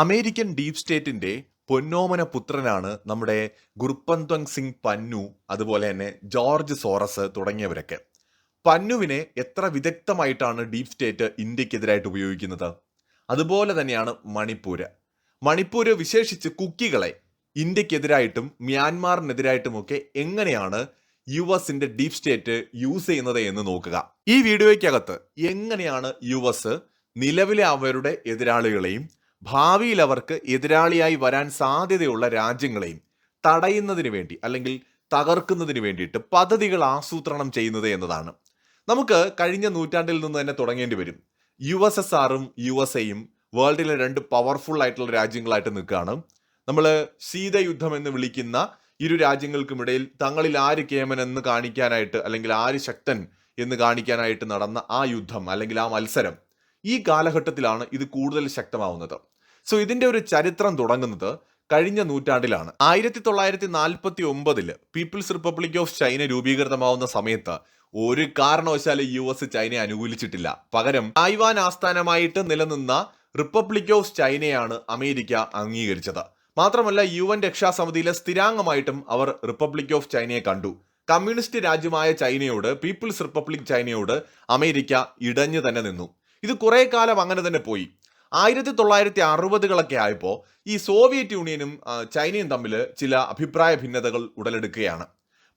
American deep സ്റ്റേറ്റിന്റെ പൊന്നോമന പുത്രനാണ് നമ്മുടെ ഗുർപന്ത്വങ് സിംഗ് പന്നു അതുപോലെ തന്നെ ജോർജ് സോറസ് തുടങ്ങിയവരൊക്കെ. പന്നുവിനെ എത്ര വിദഗ്ധമായിട്ടാണ് ഡീപ് സ്റ്റേറ്റ് ഇന്ത്യക്കെതിരായിട്ട് ഉപയോഗിക്കുന്നത്? അതുപോലെ തന്നെയാണ് മണിപ്പൂര്. മണിപ്പൂര് വിശേഷിച്ച് കുക്കികളെ ഇന്ത്യക്കെതിരായിട്ടും മ്യാൻമാറിനെതിരായിട്ടുമൊക്കെ എങ്ങനെയാണ് യു എസിന്റെ ഡീപ് സ്റ്റേറ്റ് യൂസ് ചെയ്യുന്നത് എന്ന് നോക്കുക. ഈ വീഡിയോയ്ക്കകത്ത് എങ്ങനെയാണ് യു എസ് നിലവിലെ അവരുടെ എതിരാളികളെയും ഭാവിയിൽ അവർക്ക് എതിരാളിയായി വരാൻ സാധ്യതയുള്ള രാജ്യങ്ങളെയും തടയുന്നതിന് വേണ്ടി അല്ലെങ്കിൽ തകർക്കുന്നതിന് വേണ്ടിയിട്ട് പദ്ധതികൾ ആസൂത്രണം ചെയ്യുന്നത് എന്നതാണ്. നമുക്ക് കഴിഞ്ഞ നൂറ്റാണ്ടിൽ നിന്ന് തന്നെ തുടങ്ങേണ്ടി വരും. യു എസ് എസ് ആറും യു എസ് എയും വേൾഡിലെ രണ്ട് പവർഫുൾ ആയിട്ടുള്ള രാജ്യങ്ങളായിട്ട് നിൽക്കുകയാണ്. നമ്മൾ ശീതയുദ്ധം എന്ന് വിളിക്കുന്ന ഇരു രാജ്യങ്ങൾക്കുമിടയിൽ തങ്ങളിൽ ആര് കേമൻ എന്ന് കാണിക്കാനായിട്ട് അല്ലെങ്കിൽ ആര് ശക്തൻ എന്ന് കാണിക്കാനായിട്ട് നടന്ന ആ യുദ്ധം അല്ലെങ്കിൽ ആ മത്സരം ഈ കാലഘട്ടത്തിലാണ് ഇത് കൂടുതൽ ശക്തമാവുന്നത്. സോ ഇതിന്റെ ഒരു ചരിത്രം തുടങ്ങുന്നത് കഴിഞ്ഞ നൂറ്റാണ്ടിലാണ്. ആയിരത്തി തൊള്ളായിരത്തി നാൽപ്പത്തി ഒമ്പതിൽ പീപ്പിൾസ് റിപ്പബ്ലിക് ഓഫ് ചൈന രൂപീകൃതമാവുന്ന സമയത്ത് ഒരു കാരണവശാലും യു എസ് ചൈനയെ അനുകൂലിച്ചിട്ടില്ല. പകരം തായ്വാൻ ആസ്ഥാനമായിട്ട് നിലനിന്ന റിപ്പബ്ലിക് ഓഫ് ചൈനയാണ് അമേരിക്ക അംഗീകരിച്ചത്. മാത്രമല്ല യു എൻ രക്ഷാസമിതിയിലെ സ്ഥിരാംഗമായിട്ടും അവർ റിപ്പബ്ലിക് ഓഫ് ചൈനയെ കണ്ടു. കമ്മ്യൂണിസ്റ്റ് രാജ്യമായ ചൈനയോട് പീപ്പിൾസ് റിപ്പബ്ലിക് ചൈനയോട് അമേരിക്ക ഇടഞ്ഞു തന്നെ നിന്നു. ഇത് കുറേ കാലം അങ്ങനെ തന്നെ പോയി. ആയിരത്തി തൊള്ളായിരത്തി അറുപതുകളൊക്കെ ആയപ്പോൾ ഈ സോവിയറ്റ് യൂണിയനും ചൈനയും തമ്മിൽ ചില അഭിപ്രായ ഭിന്നതകൾ ഉടലെടുക്കുകയാണ്.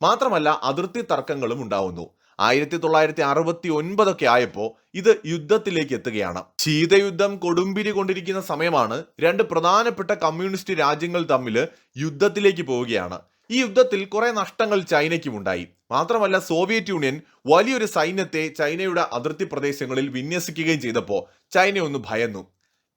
മാത്രമല്ല അതിർത്തി തർക്കങ്ങളും ഉണ്ടാവുന്നു. ആയിരത്തി തൊള്ളായിരത്തി അറുപത്തി ഒൻപതൊക്കെ ആയപ്പോൾ ഇത് യുദ്ധത്തിലേക്ക് എത്തുകയാണ്. ശീതയുദ്ധം കൊടുമ്പിരി കൊണ്ടിരിക്കുന്ന സമയമാണ് രണ്ട് പ്രധാനപ്പെട്ട കമ്മ്യൂണിസ്റ്റ് രാജ്യങ്ങൾ തമ്മിൽ യുദ്ധത്തിലേക്ക് പോവുകയാണ്. ഈ യുദ്ധത്തിൽ കുറെ നഷ്ടങ്ങൾ ചൈനയ്ക്കും ഉണ്ടായി. മാത്രമല്ല സോവിയറ്റ് യൂണിയൻ വലിയൊരു സൈന്യത്തെ ചൈനയുടെ അതിർത്തി പ്രദേശങ്ങളിൽ വിന്യസിക്കുകയും ചെയ്തപ്പോൾ ചൈന ഒന്ന് ഭയന്നു.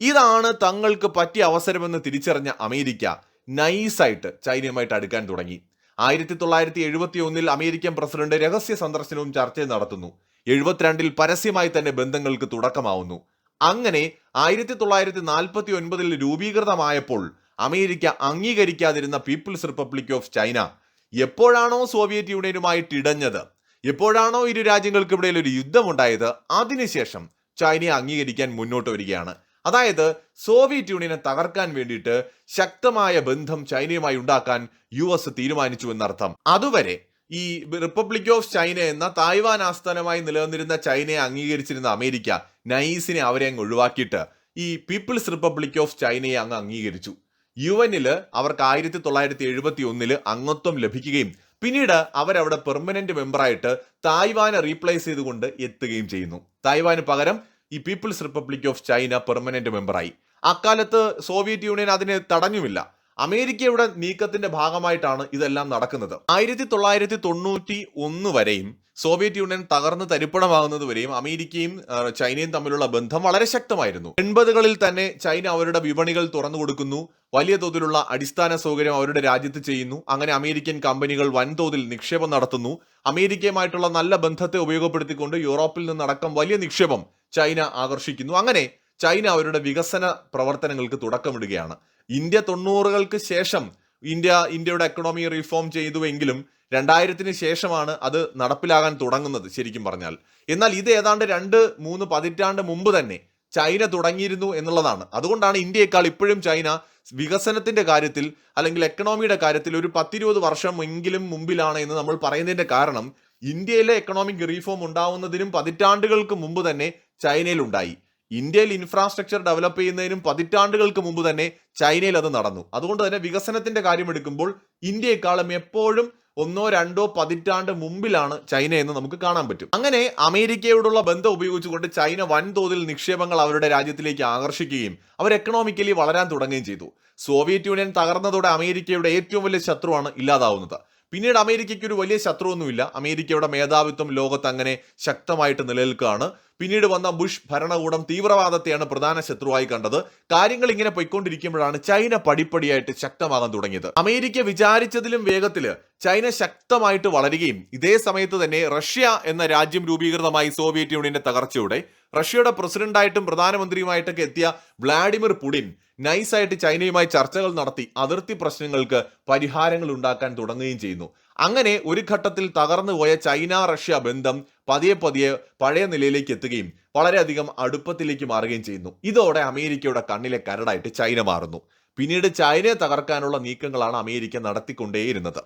ഇതാണ് തങ്ങൾക്ക് പറ്റിയ അവസരമെന്ന് തിരിച്ചറിഞ്ഞ അമേരിക്ക നൈസായിട്ട് ചൈനയുമായിട്ട് അടുക്കാൻ തുടങ്ങി. ആയിരത്തി തൊള്ളായിരത്തി എഴുപത്തി ഒന്നിൽ അമേരിക്കൻ പ്രസിഡന്റ് രഹസ്യ സന്ദർശനവും ചർച്ചയും നടത്തുന്നു. എഴുപത്തിരണ്ടിൽ പരസ്യമായി തന്നെ ബന്ധങ്ങൾക്ക് തുടക്കമാവുന്നു. അങ്ങനെ ആയിരത്തി തൊള്ളായിരത്തി നാൽപ്പത്തി ഒൻപതിൽ രൂപീകൃതമായപ്പോൾ അമേരിക്ക അംഗീകരിക്കാതിരുന്ന പീപ്പിൾസ് റിപ്പബ്ലിക് ഓഫ് ചൈന എപ്പോഴാണോ സോവിയറ്റ് യൂണിയനുമായിട്ട് ഇടഞ്ഞത് എപ്പോഴാണോ ഇരു രാജ്യങ്ങൾക്കിടയിൽ ഒരു യുദ്ധമുണ്ടായത് അതിനുശേഷം ചൈനയെ അംഗീകരിക്കാൻ മുന്നോട്ട് വരികയാണ്. അതായത് സോവിയറ്റ് യൂണിയനെ തകർക്കാൻ വേണ്ടിയിട്ട് ശക്തമായ ബന്ധം ചൈനയുമായി ഉണ്ടാക്കാൻ യു എസ് തീരുമാനിച്ചു എന്നർത്ഥം. അതുവരെ ഈ റിപ്പബ്ലിക് ഓഫ് ചൈന എന്ന തായ്വാൻ ആസ്ഥാനമായി നിലനിന്നിരുന്ന ചൈനയെ അംഗീകരിച്ചിരുന്ന അമേരിക്ക നൈസിനെ അവരെ അങ്ങ് ഒഴിവാക്കിയിട്ട് ഈ പീപ്പിൾസ് റിപ്പബ്ലിക് ഓഫ് ചൈനയെ അങ്ങ് അംഗീകരിച്ചു. യു എന്നിൽ അവർക്ക് ആയിരത്തി തൊള്ളായിരത്തി എഴുപത്തി ഒന്നിൽ അംഗത്വം ലഭിക്കുകയും പിന്നീട് അവരവിടെ പെർമനന്റ് മെമ്പറായിട്ട് തായ്വാനെ റീപ്ലേസ് ചെയ്തുകൊണ്ട് എത്തുകയും ചെയ്യുന്നു. തായ്വാന് പകരം ഈ People's Republic of China permanent മെമ്പറായി അക്കാലത്ത് സോവിയറ്റ് യൂണിയൻ അതിനെ തടഞ്ഞുമില്ല. അമേരിക്കയുടെ നീക്കത്തിന്റെ ഭാഗമായിട്ടാണ് ഇതെല്ലാം നടക്കുന്നത്. ആയിരത്തി തൊള്ളായിരത്തി തൊണ്ണൂറ്റി ഒന്ന് വരെയും സോവിയറ്റ് യൂണിയൻ തകർന്ന് തരിപ്പണമാകുന്നത് വരെയും അമേരിക്കയും ചൈനയും തമ്മിലുള്ള ബന്ധം വളരെ ശക്തമായിരുന്നു. എൺപതുകളിൽ തന്നെ ചൈന അവരുടെ വിപണികൾ തുറന്നു കൊടുക്കുന്നു വലിയ തോതിലുള്ള അടിസ്ഥാന സൗകര്യം അവരുടെ രാജ്യത്ത് ചെയ്യുന്നു. അങ്ങനെ അമേരിക്കൻ കമ്പനികൾ വൻതോതിൽ നിക്ഷേപം നടത്തുന്നു. അമേരിക്കയുമായിട്ടുള്ള നല്ല ബന്ധത്തെ ഉപയോഗപ്പെടുത്തിക്കൊണ്ട് യൂറോപ്പിൽ നിന്നടക്കം വലിയ നിക്ഷേപം ചൈന ആകർഷിക്കുന്നു. അങ്ങനെ ചൈന അവരുടെ വികസന പ്രവർത്തനങ്ങൾക്ക് തുടക്കമിടുകയാണ്. ഇന്ത്യ തൊണ്ണൂറുകൾക്ക് ശേഷം ഇന്ത്യ ഇന്ത്യയുടെ എക്കണോമി റിഫോം ചെയ്തുവെങ്കിലും രണ്ടായിരത്തിന് ശേഷമാണ് അത് നടപ്പിലാകാൻ തുടങ്ങുന്നത് ശരിക്കും പറഞ്ഞാൽ. എന്നാൽ ഇത് ഏതാണ്ട് രണ്ട് മൂന്ന് പതിറ്റാണ്ട് മുമ്പ് തന്നെ ചൈന തുടങ്ങിയിരുന്നു എന്നുള്ളതാണ്. അതുകൊണ്ടാണ് ഇന്ത്യയെക്കാൾ ഇപ്പോഴും ചൈന വികസനത്തിന്റെ കാര്യത്തിൽ അല്ലെങ്കിൽ എക്കണോമിയുടെ കാര്യത്തിൽ ഒരു പത്തിരുപത് വർഷം എങ്കിലും മുമ്പിലാണ് എന്ന് നമ്മൾ പറയുന്നതിന്റെ കാരണം ഇന്ത്യയിലെ എക്കണോമിക് റീഫോം ഉണ്ടാവുന്നതിനും പതിറ്റാണ്ടുകൾക്ക് മുമ്പ് തന്നെ ചൈനയിൽ ഉണ്ടായി ഇന്ത്യയിൽ ഇൻഫ്രാസ്ട്രക്ചർ ഡെവലപ്പ് ചെയ്യുന്നതിനും പതിറ്റാണ്ടുകൾക്ക് മുമ്പ് തന്നെ ചൈനയിൽ അത് നടന്നു. അതുകൊണ്ട് തന്നെ വികസനത്തിന്റെ കാര്യം എടുക്കുമ്പോൾ ഇന്ത്യയെക്കാളും എപ്പോഴും ഒന്നോ രണ്ടോ പതിറ്റാണ്ട് മുമ്പിലാണ് ചൈന എന്ന് നമുക്ക് കാണാൻ പറ്റും. അങ്ങനെ അമേരിക്കയോടുള്ള ബന്ധം ഉപയോഗിച്ചുകൊണ്ട് ചൈന വൻതോതിൽ നിക്ഷേപങ്ങൾ അവരുടെ രാജ്യത്തിലേക്ക് ആകർഷിക്കുകയും അവർ എക്കണോമിക്കലി വളരാൻ തുടങ്ങുകയും ചെയ്തു. സോവിയറ്റ് യൂണിയൻ തകർന്നതോടെ അമേരിക്കയുടെ ഏറ്റവും വലിയ ശത്രുവാണ് ഇല്ലാതാവുന്നത്. പിന്നീട് അമേരിക്കയ്ക്ക് ഒരു വലിയ ശത്രുവൊന്നുമില്ല. അമേരിക്കയുടെ മേധാവിത്വം ലോകത്ത് അങ്ങനെ ശക്തമായിട്ട് നിലനിൽക്കുകയാണ്. പിന്നീട് വന്ന ബുഷ് ഭരണകൂടം തീവ്രവാദത്തെയാണ് പ്രധാന ശത്രുവായി കണ്ടത്. കാര്യങ്ങൾ ഇങ്ങനെ പൊയ്ക്കൊണ്ടിരിക്കുമ്പോഴാണ് ചൈന പടിപ്പടിയായിട്ട് ശക്തമാകാൻ തുടങ്ങിയത്. അമേരിക്ക വിചാരിച്ചതിലും വേഗത്തിൽ ചൈന ശക്തമായിട്ട് വളരുകയും ഇതേ സമയത്ത് തന്നെ റഷ്യ എന്ന രാജ്യം രൂപീകൃതമായി സോവിയറ്റ് യൂണിയന്റെ തകർച്ചയോടെ റഷ്യയുടെ പ്രസിഡന്റായിട്ടും പ്രധാനമന്ത്രിയുമായിട്ടൊക്കെ എത്തിയ വ്ളാഡിമിർ പുടിൻ നൈസായിട്ട് ചൈനയുമായി ചർച്ചകൾ നടത്തി അതിർത്തി പ്രശ്നങ്ങൾക്ക് പരിഹാരങ്ങൾ ഉണ്ടാക്കാൻ തുടങ്ങുകയും ചെയ്യുന്നു. അങ്ങനെ ഒരു ഘട്ടത്തിൽ തകർന്നുപോയ ചൈന റഷ്യ ബന്ധം പതിയെ പതിയെ പഴയ നിലയിലേക്ക് എത്തുകയും വളരെയധികം അടുപ്പത്തിലേക്ക് മാറുകയും ചെയ്യുന്നു. ഇതോടെ അമേരിക്കയുടെ കണ്ണിലെ കരടായിട്ട് ചൈന മാറുന്നു. പിന്നീട് ചൈനയെ തകർക്കാനുള്ള നീക്കങ്ങളാണ് അമേരിക്ക നടത്തിക്കൊണ്ടേയിരുന്നത്.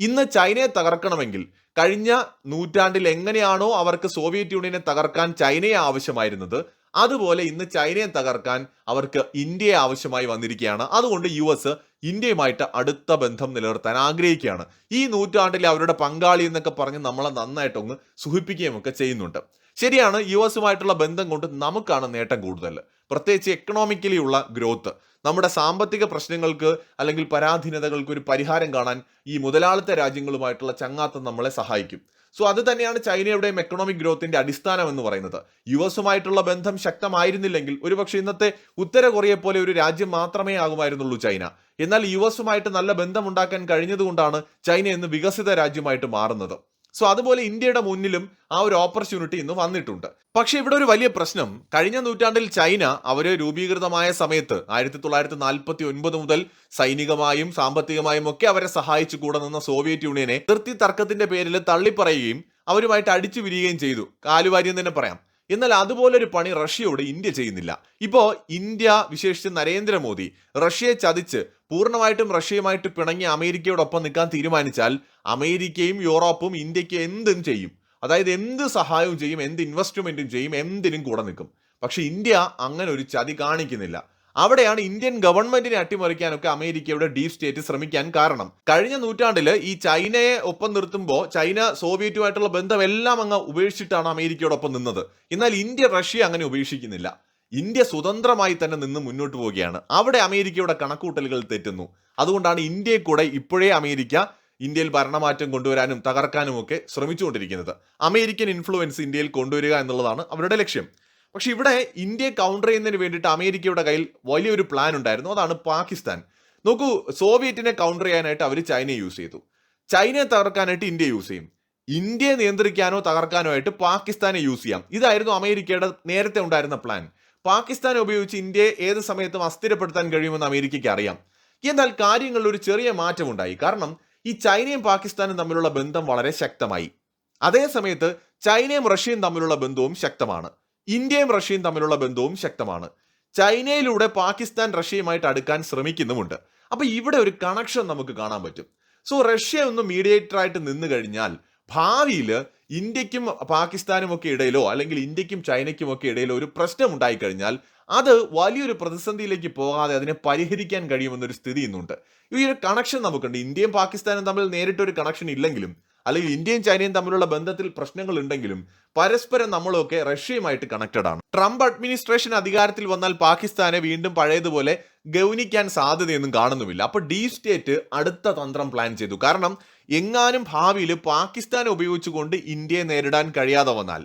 ഇന്ന് ചൈനയെ തകർക്കണമെങ്കിൽ കഴിഞ്ഞ നൂറ്റാണ്ടിൽ എങ്ങനെയാണോ അവർക്ക് സോവിയറ്റ് യൂണിയനെ തകർക്കാൻ ചൈനയെ ആവശ്യമായിരുന്നത് അതുപോലെ ഇന്ന് ചൈനയെ തകർക്കാൻ അവർക്ക് ഇന്ത്യയെ ആവശ്യമായി വന്നിരിക്കുകയാണ്. അതുകൊണ്ട് യു എസ് ഇന്ത്യയുമായിട്ട് അടുത്ത ബന്ധം നിലനിർത്താൻ ആഗ്രഹിക്കുകയാണ്. ഈ നൂറ്റാണ്ടിൽ അവരുടെ പങ്കാളി എന്നൊക്കെ പറഞ്ഞ് നമ്മളെ നന്നായിട്ടൊന്ന് സുഖിപ്പിക്കുകയും ഒക്കെ ചെയ്യുന്നുണ്ട്. ശരിയാണ് യു എസുമായിട്ടുള്ള ബന്ധം കൊണ്ട് നമുക്കാണ് നേട്ടം കൂടുതൽ. പ്രത്യേകിച്ച് എക്കണോമിക്കലി ഉള്ള ഗ്രോത്ത് നമ്മുടെ സാമ്പത്തിക പ്രശ്നങ്ങൾക്ക് അല്ലെങ്കിൽ പരാധീനതകൾക്ക് ഒരു പരിഹാരം കാണാൻ ഈ മുതലാളിത്ത രാജ്യങ്ങളുമായിട്ടുള്ള ചങ്ങാത്തം നമ്മളെ സഹായിക്കും. സോ അത് തന്നെയാണ് ചൈനയുടെയും എക്കണോമിക് ഗ്രോത്തിന്റെ അടിസ്ഥാനം എന്ന് പറയുന്നത്. യു എസുമായിട്ടുള്ള ബന്ധം ശക്തമായിരുന്നില്ലെങ്കിൽ ഒരുപക്ഷെ ഇന്നത്തെ ഉത്തര കൊറിയയെ പോലെ ഒരു രാജ്യം മാത്രമേ ആകുമായിരുന്നുള്ളൂ ചൈന. എന്നാൽ യു എസുമായിട്ട് നല്ല ബന്ധം ഉണ്ടാക്കാൻ കഴിഞ്ഞതുകൊണ്ടാണ് ചൈന ഇന്ന് വികസിത രാജ്യമായിട്ട് മാറുന്നത്. സോ അതുപോലെ ഇന്ത്യയുടെ മുന്നിലും ആ ഒരു ഓപ്പർച്യൂണിറ്റി ഇന്ന് വന്നിട്ടുണ്ട്. പക്ഷേ ഇവിടെ ഒരു വലിയ പ്രശ്നം. കഴിഞ്ഞ നൂറ്റാണ്ടിൽ ചൈന അവർ രൂപീകൃതമായ സമയത്ത് ആയിരത്തി തൊള്ളായിരത്തി നാൽപ്പത്തി ഒൻപത് മുതൽ സൈനികമായും സാമ്പത്തികമായും ഒക്കെ അവരെ സഹായിച്ചു കൂടെ നിന്ന സോവിയറ്റ് യൂണിയനെ അതിർത്തി തർക്കത്തിന്റെ പേരിൽ തള്ളിപ്പറയുകയും അവരുമായിട്ട് അടിച്ചു വിരിയുകയും ചെയ്തു. കാലുവാരി തന്നെ പറയാം. എന്നാൽ അതുപോലൊരു പണി റഷ്യയോട് ഇന്ത്യ ചെയ്യുന്നില്ല. ഇപ്പോ ഇന്ത്യ വിശേഷിച്ച് നരേന്ദ്രമോദി റഷ്യയെ ചതിച്ച് പൂർണമായിട്ടും റഷ്യയുമായിട്ട് പിണങ്ങി അമേരിക്കയോടൊപ്പം നിൽക്കാൻ തീരുമാനിച്ചാൽ അമേരിക്കയും യൂറോപ്പും ഇന്ത്യയ്ക്ക് എന്തും ചെയ്യും. അതായത് എന്ത് സഹായവും ചെയ്യും എന്ത് ഇൻവെസ്റ്റ്മെന്റും ചെയ്യും എന്തിനും കൂടെ നിൽക്കും. പക്ഷെ ഇന്ത്യ അങ്ങനെ ഒരു ചതി കാണിക്കുന്നില്ല. അവിടെയാണ് ഇന്ത്യൻ ഗവൺമെന്റിനെ അട്ടിമറിക്കാനൊക്കെ അമേരിക്കയുടെ ഡീപ് സ്റ്റേറ്റ് ശ്രമിക്കാൻ കാരണം. കഴിഞ്ഞ നൂറ്റാണ്ടിൽ ഈ ചൈനയെ ഒപ്പം നിർത്തുമ്പോൾ ചൈന സോവിയറ്റുമായിട്ടുള്ള ബന്ധമെല്ലാം അങ്ങ് ഉപേക്ഷിച്ചിട്ടാണ് അമേരിക്കയോടൊപ്പം നിന്നത്. എന്നാൽ ഇന്ത്യ റഷ്യ അങ്ങനെ ഉപേക്ഷിക്കുന്നില്ല. ഇന്ത്യ സ്വതന്ത്രമായി തന്നെ നിന്ന് മുന്നോട്ട് പോവുകയാണ്. അവിടെ അമേരിക്കയുടെ കണക്കൂട്ടലുകൾ തെറ്റുന്നു. അതുകൊണ്ടാണ് ഇന്ത്യയെ കൂടെ ഇപ്പോഴേ അമേരിക്ക ഇന്ത്യയിൽ ഭരണമാറ്റം കൊണ്ടുവരാനും തകർക്കാനും ഒക്കെ ശ്രമിച്ചുകൊണ്ടിരിക്കുന്നത്. അമേരിക്കൻ ഇൻഫ്ലുവൻസ് ഇന്ത്യയിൽ കൊണ്ടുവരിക എന്നുള്ളതാണ് അവരുടെ ലക്ഷ്യം. പക്ഷെ ഇവിടെ ഇന്ത്യയെ കൗണ്ടർ ചെയ്യുന്നതിന് വേണ്ടിയിട്ട് അമേരിക്കയുടെ കയ്യിൽ വലിയൊരു പ്ലാൻ ഉണ്ടായിരുന്നു. അതാണ് പാകിസ്ഥാൻ. നോക്കൂ സോവിയറ്റിനെ കൗണ്ടർ ചെയ്യാനായിട്ട് അവർ ചൈനയെ യൂസ് ചെയ്തു. ചൈനയെ തകർക്കാനായിട്ട് ഇന്ത്യ യൂസ് ചെയ്യും. ഇന്ത്യയെ നിയന്ത്രിക്കാനോ തകർക്കാനോ ആയിട്ട് പാകിസ്ഥാനെ യൂസ് ചെയ്യാം. ഇതായിരുന്നു അമേരിക്കയുടെ നേരത്തെ ഉണ്ടായിരുന്ന പ്ലാൻ പാകിസ്ഥാനെ ഉപയോഗിച്ച് ഇന്ത്യയെ ഏത് സമയത്തും അസ്ഥിരപ്പെടുത്താൻ കഴിയുമെന്ന് അമേരിക്കയ്ക്ക് അറിയാം. എന്നാൽ കാര്യങ്ങളിൽ ഒരു ചെറിയ മാറ്റമുണ്ടായി. കാരണം ഈ ചൈനയും പാകിസ്ഥാനും തമ്മിലുള്ള ബന്ധം വളരെ ശക്തമായി. അതേ സമയത്ത് ചൈനയും റഷ്യയും തമ്മിലുള്ള ബന്ധവും ശക്തമാണ്. ഇന്ത്യയും റഷ്യയും തമ്മിലുള്ള ബന്ധവും ശക്തമാണ്. ചൈനയിലൂടെ പാകിസ്ഥാൻ റഷ്യയുമായിട്ട് അടുക്കാൻ ശ്രമിക്കുന്നുമുണ്ട്. അപ്പൊ ഇവിടെ ഒരു കണക്ഷൻ നമുക്ക് കാണാൻ പറ്റും. സോ റഷ്യ ഒന്ന് മീഡിയേറ്റർ ആയിട്ട് നിന്ന് കഴിഞ്ഞാൽ ഭാവിയിൽ ഇന്ത്യക്കും പാകിസ്ഥാനും ഒക്കെ ഇടയിലോ അല്ലെങ്കിൽ ഇന്ത്യക്കും ചൈനയ്ക്കും ഒക്കെ ഇടയിലോ ഒരു പ്രശ്നം ഉണ്ടായിക്കഴിഞ്ഞാൽ അത് വലിയൊരു പ്രതിസന്ധിയിലേക്ക് പോകാതെ അതിനെ പരിഹരിക്കാൻ കഴിയുമെന്നൊരു സ്ഥിതി ഇന്നുണ്ട്. ഈ ഒരു കണക്ഷൻ നമുക്കുണ്ട്. ഇന്ത്യയും പാകിസ്ഥാനും തമ്മിൽ നേരിട്ടൊരു കണക്ഷൻ ഇല്ലെങ്കിലും അല്ലെങ്കിൽ ഇന്ത്യയും ചൈനയും തമ്മിലുള്ള ബന്ധത്തിൽ പ്രശ്നങ്ങൾ ഉണ്ടെങ്കിലും പരസ്പരം നമ്മളൊക്കെ റഷ്യയുമായിട്ട് കണക്റ്റഡ് ആണ്. ട്രംപ് അഡ്മിനിസ്ട്രേഷൻ അധികാരത്തിൽ വന്നാൽ പാകിസ്ഥാനെ വീണ്ടും പഴയതുപോലെ ഗൗനിക്കാൻ സാധ്യതയൊന്നും കാണുന്നുമില്ല. അപ്പോൾ ഡി സ്റ്റേറ്റ് അടുത്ത തന്ത്രം പ്ലാൻ ചെയ്തു. കാരണം എങ്ങാനും ഭാവിയിൽ പാകിസ്ഥാൻ ഉപയോഗിച്ചുകൊണ്ട് ഇന്ത്യയെ നേരിടാൻ കഴിയാതെ വന്നാൽ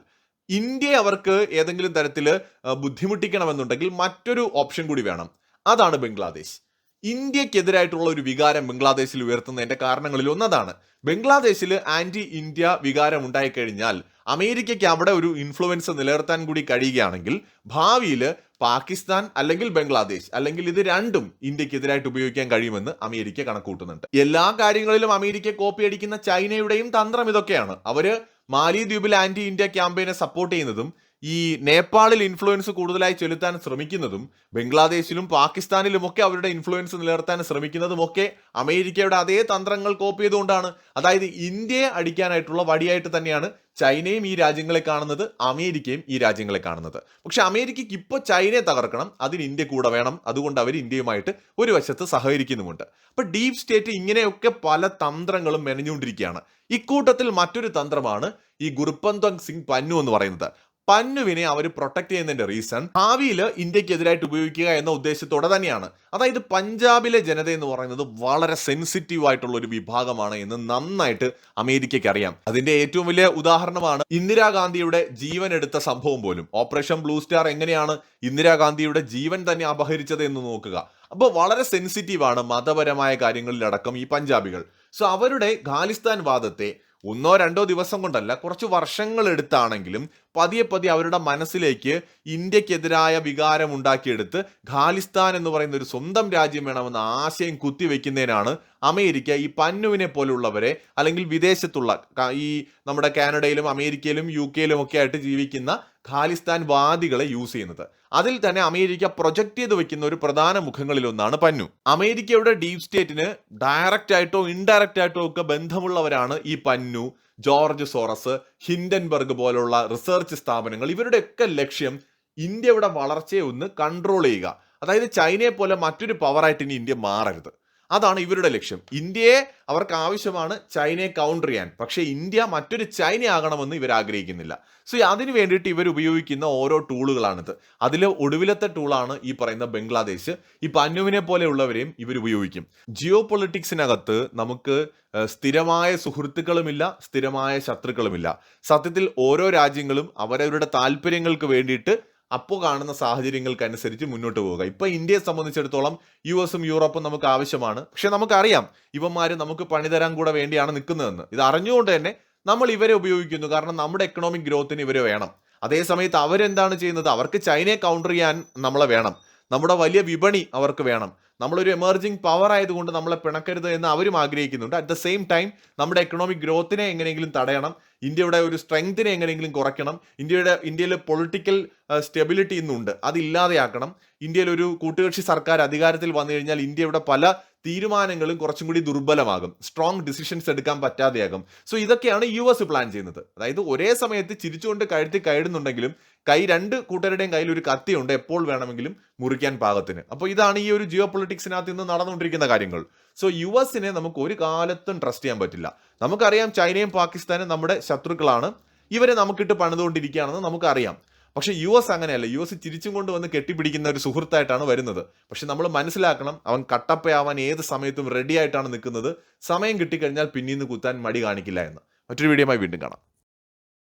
ഇന്ത്യയെ അവർക്ക് ഏതെങ്കിലും തരത്തിൽ ബുദ്ധിമുട്ടിക്കണമെന്നുണ്ടെങ്കിൽ മറ്റൊരു ഓപ്ഷൻ കൂടി വേണം. അതാണ് ബംഗ്ലാദേശ്. ഇന്ത്യക്കെതിരായിട്ടുള്ള ഒരു വികാരം ബംഗ്ലാദേശിൽ ഉയർത്തുന്നതിന്റെ കാരണങ്ങളിൽ ഒന്നതാണ്. ബംഗ്ലാദേശിൽ ആന്റി ഇന്ത്യ വികാരം ഉണ്ടായിക്കഴിഞ്ഞാൽ അമേരിക്കയ്ക്ക് അവിടെ ഒരു ഇൻഫ്ലുവൻസ് നിലനിർത്താൻ കൂടി കഴിയുകയാണെങ്കിൽ ഭാവിയിൽ പാകിസ്ഥാൻ അല്ലെങ്കിൽ ബംഗ്ലാദേശ് അല്ലെങ്കിൽ ഇത് രണ്ടും ഇന്ത്യക്കെതിരായിട്ട് ഉപയോഗിക്കാൻ കഴിയുമെന്ന് അമേരിക്ക കണക്കൂട്ടുന്നുണ്ട് എല്ലാ കാര്യങ്ങളിലും അമേരിക്ക കോപ്പി അടിക്കുന്ന ചൈനയുടെയും തന്ത്രം ഇതൊക്കെയാണ്. അവർ മാലിദ്വീപിൽ ആന്റി ഇന്ത്യ ക്യാമ്പയിനെ സപ്പോർട്ട് ചെയ്യുന്നതും ഈ നേപ്പാളിൽ ഇൻഫ്ലുവൻസ് കൂടുതലായി ചെലുത്താൻ ശ്രമിക്കുന്നതും ബംഗ്ലാദേശിലും പാകിസ്ഥാനിലും ഒക്കെ അവരുടെ ഇൻഫ്ലുവൻസ് നിലനിർത്താൻ ശ്രമിക്കുന്നതും ഒക്കെ അമേരിക്കയുടെ അതേ തന്ത്രങ്ങൾ കോപ്പി ചെയ്തുകൊണ്ടാണ്. അതായത് ഇന്ത്യയെ അടിക്കാനായിട്ടുള്ള വടിയായിട്ട് തന്നെയാണ് ചൈനയും ഈ രാജ്യങ്ങളെ കാണുന്നത് അമേരിക്കയും ഈ രാജ്യങ്ങളെ കാണുന്നത്. പക്ഷെ അമേരിക്കയ്ക്ക് ഇപ്പോൾ ചൈനയെ തകർക്കണം അതിന് ഇന്ത്യ കൂടെ വേണം. അതുകൊണ്ട് അവർ ഇന്ത്യയുമായിട്ട് ഒരു വശത്ത് സഹകരിക്കുന്നുമുണ്ട്. അപ്പം ഡീപ് സ്റ്റേറ്റ് ഇങ്ങനെയൊക്കെ പല തന്ത്രങ്ങളും മെനഞ്ഞുകൊണ്ടിരിക്കുകയാണ്. ഇക്കൂട്ടത്തിൽ മറ്റൊരു തന്ത്രമാണ് ഈ ഗുരുപന്ത് സിംഗ് പന്നു എന്ന് പറയുന്നത്. പന്നുവിനെ അവർ പ്രൊട്ടക്ട് ചെയ്യുന്നതിന്റെ റീസൺ ഭാവിയിൽ ഇന്ത്യക്കെതിരായിട്ട് ഉപയോഗിക്കുക എന്ന ഉദ്ദേശത്തോടെ തന്നെയാണ്. അതായത് പഞ്ചാബിലെ ജനത എന്ന് പറയുന്നത് വളരെ സെൻസിറ്റീവ് ആയിട്ടുള്ള ഒരു വിഭാഗമാണ് എന്ന് നന്നായിട്ട് അമേരിക്കയ്ക്ക് അറിയാം. അതിന്റെ ഏറ്റവും വലിയ ഉദാഹരണമാണ് ഇന്ദിരാഗാന്ധിയുടെ ജീവൻ എടുത്ത സംഭവം പോലും. ഓപ്പറേഷൻ ബ്ലൂ സ്റ്റാർ എങ്ങനെയാണ് ഇന്ദിരാഗാന്ധിയുടെ ജീവൻ തന്നെ അപഹരിച്ചത് എന്ന് നോക്കുക. അപ്പോൾ വളരെ സെൻസിറ്റീവ് ആണ് മതപരമായ കാര്യങ്ങളിലടക്കം ഈ പഞ്ചാബികൾ. സോ അവരുടെ ഖാലിസ്ഥാൻ വാദത്തെ ഒന്നോ രണ്ടോ ദിവസം കൊണ്ടല്ല കുറച്ച് വർഷങ്ങൾ എടുത്താണെങ്കിലും പതിയെ പതിയെ അവരുടെ മനസ്സിലേക്ക് ഇന്ത്യക്കെതിരായ വികാരം ഉണ്ടാക്കിയെടുത്ത് ഖാലിസ്ഥാൻ എന്ന് പറയുന്ന ഒരു സ്വന്തം രാജ്യം വേണമെന്ന ആശയം കുത്തിവെക്കുന്നതിനാണ് അമേരിക്ക ഈ പന്നുവിനെ പോലുള്ളവരെ അല്ലെങ്കിൽ വിദേശത്തുള്ള ഈ നമ്മുടെ കാനഡയിലും അമേരിക്കയിലും യു കെയിലും ഒക്കെ ആയിട്ട് ജീവിക്കുന്ന ഖാലിസ്ഥാൻ വാദികളെ യൂസ് ചെയ്യുന്നത്. അതിൽ തന്നെ അമേരിക്ക പ്രൊജക്ട് ചെയ്ത് വെക്കുന്ന ഒരു പ്രധാന മുഖങ്ങളിലൊന്നാണ് പന്നു. അമേരിക്കയുടെ ഡീപ് സ്റ്റേറ്റിന് ഡയറക്റ്റ് ആയിട്ടോ ഇൻഡയറക്റ്റ് ആയിട്ടോ ഒക്കെ ബന്ധമുള്ളവരാണ് ഈ പന്നു ജോർജ് സോറസ് ഹിൻഡൻബർഗ് പോലുള്ള റിസർച്ച് സ്ഥാപനങ്ങൾ. ഇവരുടെയൊക്കെ ലക്ഷ്യം ഇന്ത്യയുടെ വളർച്ചയെ ഒന്ന് കൺട്രോൾ ചെയ്യുക. അതായത് ചൈനയെ പോലെ മറ്റൊരു പവറായിട്ട് ഇനി ഇന്ത്യ മാറരുത്. അതാണ് ഇവരുടെ ലക്ഷ്യം. ഇന്ത്യയെ അവർക്ക് ആവശ്യമാണ് ചൈനയെ കൗണ്ടർ ചെയ്യാൻ. പക്ഷേ ഇന്ത്യ മറ്റൊരു ചൈന ആകണമെന്ന് ഇവർ ആഗ്രഹിക്കുന്നില്ല. സോ അതിന് വേണ്ടിയിട്ട് ഇവർ ഉപയോഗിക്കുന്ന ഓരോ ടൂളുകളാണിത് അതിൽ ഒടുവിലത്തെ ടൂളാണ് ഈ പറയുന്ന ബംഗ്ലാദേശ്. ഈ പന്നുവിനെ പോലെയുള്ളവരെയും ഇവർ ഉപയോഗിക്കും. ജിയോ പൊളിറ്റിക്സിനകത്ത് നമുക്ക് സ്ഥിരമായ സുഹൃത്തുക്കളുമില്ല സ്ഥിരമായ ശത്രുക്കളുമില്ല. സത്യത്തിൽ ഓരോ രാജ്യങ്ങളും അവരവരുടെ താല്പര്യങ്ങൾക്ക് വേണ്ടിയിട്ട് അപ്പോൾ കാണുന്ന സാഹചര്യങ്ങൾക്കനുസരിച്ച് മുന്നോട്ട് പോവുക. ഇപ്പോൾ ഇന്ത്യയെ സംബന്ധിച്ചിടത്തോളം യു എസും യൂറോപ്പും നമുക്ക് ആവശ്യമാണ്. പക്ഷെ നമുക്കറിയാം ഇവന്മാർ നമുക്ക് പണിതരാൻ കൂടെ വേണ്ടിയാണ് നിൽക്കുന്നതെന്ന്. ഇത് അറിഞ്ഞുകൊണ്ട് തന്നെ നമ്മൾ ഇവരെ ഉപയോഗിക്കുന്നു. കാരണം നമ്മുടെ എക്കണോമിക് ഗ്രോത്തിന് ഇവരെ വേണം. അതേസമയത്ത് അവരെന്താണ് ചെയ്യുന്നത്? അവർക്ക് ചൈനയെ കൗണ്ടർ ചെയ്യാൻ നമ്മളെ വേണം. നമ്മുടെ വലിയ വിപണി അവർക്ക് വേണം. നമ്മളൊരു എമർജിങ് പവർ ആയതുകൊണ്ട് നമ്മളെ പിണക്കരുത് എന്ന് അവരും ആഗ്രഹിക്കുന്നുണ്ട്. അറ്റ് ദ സെയിം ടൈം നമ്മുടെ എക്കണോമിക് ഗ്രോത്തിനെ എങ്ങനെയെങ്കിലും തടയണം. ഇന്ത്യയുടെ ഒരു സ്ട്രെങ്തിനെ എങ്ങനെയെങ്കിലും കുറയ്ക്കണം. ഇന്ത്യയുടെ ഇന്ത്യയിലെ പൊളിറ്റിക്കൽ സ്റ്റെബിലിറ്റി ഇന്നുണ്ട്. അതില്ലാതെയാക്കണം. ഇന്ത്യയിൽ ഒരു കൂട്ടുകക്ഷി സർക്കാർ അധികാരത്തിൽ വന്നു കഴിഞ്ഞാൽ ഇന്ത്യയുടെ പല തീരുമാനങ്ങളും കുറച്ചും കൂടി ദുർബലമാകും. സ്ട്രോങ് ഡിസിഷൻസ് എടുക്കാൻ പറ്റാതെയാകും. സോ ഇതൊക്കെയാണ് യു എസ് പ്ലാൻ ചെയ്യുന്നത്. അതായത് ഒരേ സമയത്ത് ചിരിച്ചുകൊണ്ട് കഴുത്തി കയറുന്നുണ്ടെങ്കിലും കൈ രണ്ട് കൂട്ടരുടെയും കയ്യിൽ ഒരു കത്തിയുണ്ട് എപ്പോൾ വേണമെങ്കിലും മുറിക്കാൻ പാകത്തിന്. അപ്പോൾ ഇതാണ് ഈ ഒരു ജിയോ പൊളിറ്റിക്സിനകത്ത് ഇന്ന് നടന്നുകൊണ്ടിരിക്കുന്ന കാര്യങ്ങൾ. സോ യു എസിനെ നമുക്ക് ഒരു കാലത്തും ട്രസ്റ്റ് ചെയ്യാൻ പറ്റില്ല. നമുക്കറിയാം ചൈനയും പാകിസ്ഥാനും നമ്മുടെ ശത്രുക്കളാണ്. ഇവരെ നമുക്കിട്ട് പണിതുകൊണ്ടിരിക്കുകയാണെന്ന് നമുക്കറിയാം. പക്ഷേ യു എസ് അങ്ങനെയല്ല. യു എസ് ചിരിച്ചും കൊണ്ട് വന്ന് കെട്ടിപ്പിടിക്കുന്ന ഒരു സുഹൃത്തായിട്ടാണ് വരുന്നത്. പക്ഷെ നമ്മൾ മനസ്സിലാക്കണം അവൻ കട്ടപ്പയാവാൻ ഏത് സമയത്തും റെഡി ആയിട്ടാണ് നിൽക്കുന്നത്. സമയം കിട്ടിക്കഴിഞ്ഞാൽ പിന്നീന്ന് കുത്താൻ മടി കാണിക്കില്ല എന്ന്. മറ്റൊരു വീഡിയോയുമായി വീണ്ടും കാണാം.